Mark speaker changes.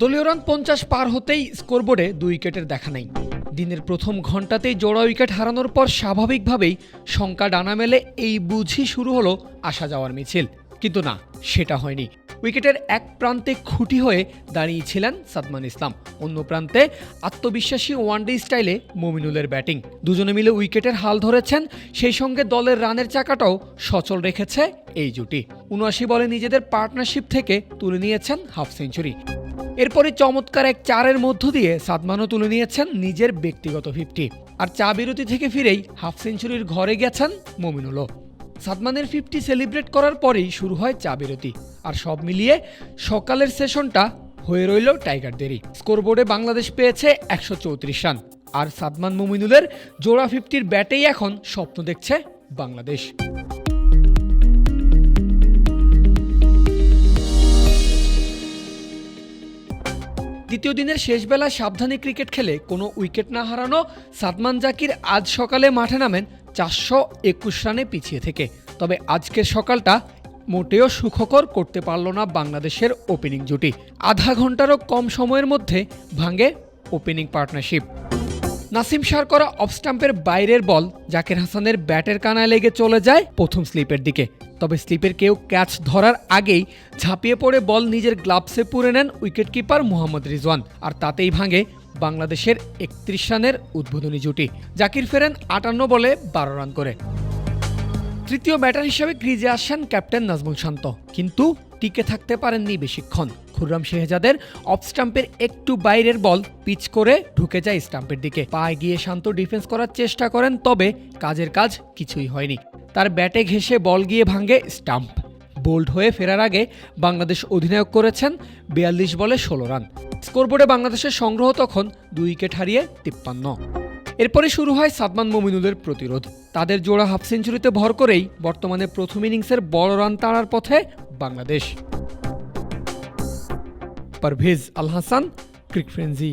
Speaker 1: দলীয় রান পঞ্চাশ পার হতেই স্কোরবোর্ডে দুই উইকেটের দেখা নেই। দিনের প্রথম ঘন্টাতেই জোড়া উইকেট হারানোর পর স্বাভাবিকভাবেই শঙ্কা ডানা মেলে এই বুঝি শুরু হলো আসা যাওয়ার মিছিল। কিন্তু না, সেটা হয়নি। উইকেটের এক প্রান্তে খুঁটি হয়ে দাঁড়িয়েছিলেন সাদমান ইসলাম। অন্য প্রান্তে আত্মবিশ্বাসী ওয়ানডে স্টাইলে মমিনুলের ব্যাটিং। দুজনে মিলে উইকেটের হাল ধরেছেন, সেই সঙ্গে দলের রানের চাকাটাও সচল রেখেছে এই জুটি। উনআশি বলে নিজেদের পার্টনারশিপ থেকে তুলে নিয়েছেন হাফ সেঞ্চুরি। এরপরে চমৎকার এক চারের মধ্য দিয়ে সাদমানও তুলে নিয়েছেন নিজের ব্যক্তিগত ফিফটি। আর চা বিরতি থেকে ফিরেই হাফ সেঞ্চুরির ঘরে গেছেন মমিনুলও। সাদমানের ফিফটি সেলিব্রেট করার পরেই শুরু হয় চা বিরতি। আর সব মিলিয়ে সকালের সেশনটা হয়ে রইল টাইগারদেরই। স্কোরবোর্ডে বাংলাদেশ পেয়েছে একশো চৌত্রিশ রান। আর সাদমান মমিনুলের জোড়া ফিফটির ব্যাটেই এখন স্বপ্ন দেখছে বাংলাদেশ। দ্বিতীয় দিনের শেষ বেলা সাবধানে ক্রিকেট খেলে কোনো উইকেট না হারানো সাদমান জাকির আজ সকালে মাঠে নামেন চারশো একুশ রানে পিছিয়ে থেকে। তবে আজকের সকালটা মোটেও সুখকর করতে পারল না বাংলাদেশের ওপেনিং জুটি। আধা ঘন্টারও কম সময়ের মধ্যে ভাঙে ওপেনিং পার্টনারশিপ। নাসিম শার করা অফ স্টাম্পের বাইরের বল জাকির হাসানের ব্যাটের কানায় লেগে চলে যায় প্রথম স্লিপের দিকে। তবে স্লিপের কেউ ক্যাচ ধরার আগেই ঝাঁপিয়ে পড়ে বল নিজের গ্লাভসে পুরে নেন উইকেটকিপার মোহাম্মদ রিজওয়ান, আর তাতেই ভাঙে বাংলাদেশের একত্রিশ রানের উদ্বোধনী জুটি। জাকির ফেরেন আটান্ন বলে বারো রান করে। তৃতীয় ব্যাটার হিসেবে ক্রিজে আসেন ক্যাপ্টেন নাজমুল শান্ত। কিন্তু টিকে থাকতে পারেননি বেশিক্ষণ। খুররাম শেহজাদের অফ স্টাম্পের একটু বাইরের বল পিচ করে ঢুকে যায় স্টাম্পের দিকে। পায়ে গিয়ে শান্ত ডিফেন্স করার চেষ্টা করেন, তবে কাজের কাজ কিছুই হয়নি। তার ব্যাটে ঘেঁষে বল গিয়ে ভাঙে স্টাম্প। বোল্ড হয়ে ফেরার আগে বাংলাদেশ অধিনায়ক করেছেন বিয়াল্লিশ বলে ষোলো রান। স্কোরবোর্ডে বাংলাদেশের সংগ্রহ তখন দুই উইকেট হারিয়ে তিপ্পান্ন। এরপরে শুরু হয় সাদমান মমিনুলের প্রতিরোধ। তাদের জোড়া হাফ সেঞ্চুরিতে ভর করেই বর্তমানে প্রথম ইনিংসের বড় রান তাড়ার পথে Bangladesh. Parvez Al Hasan, cric frenzy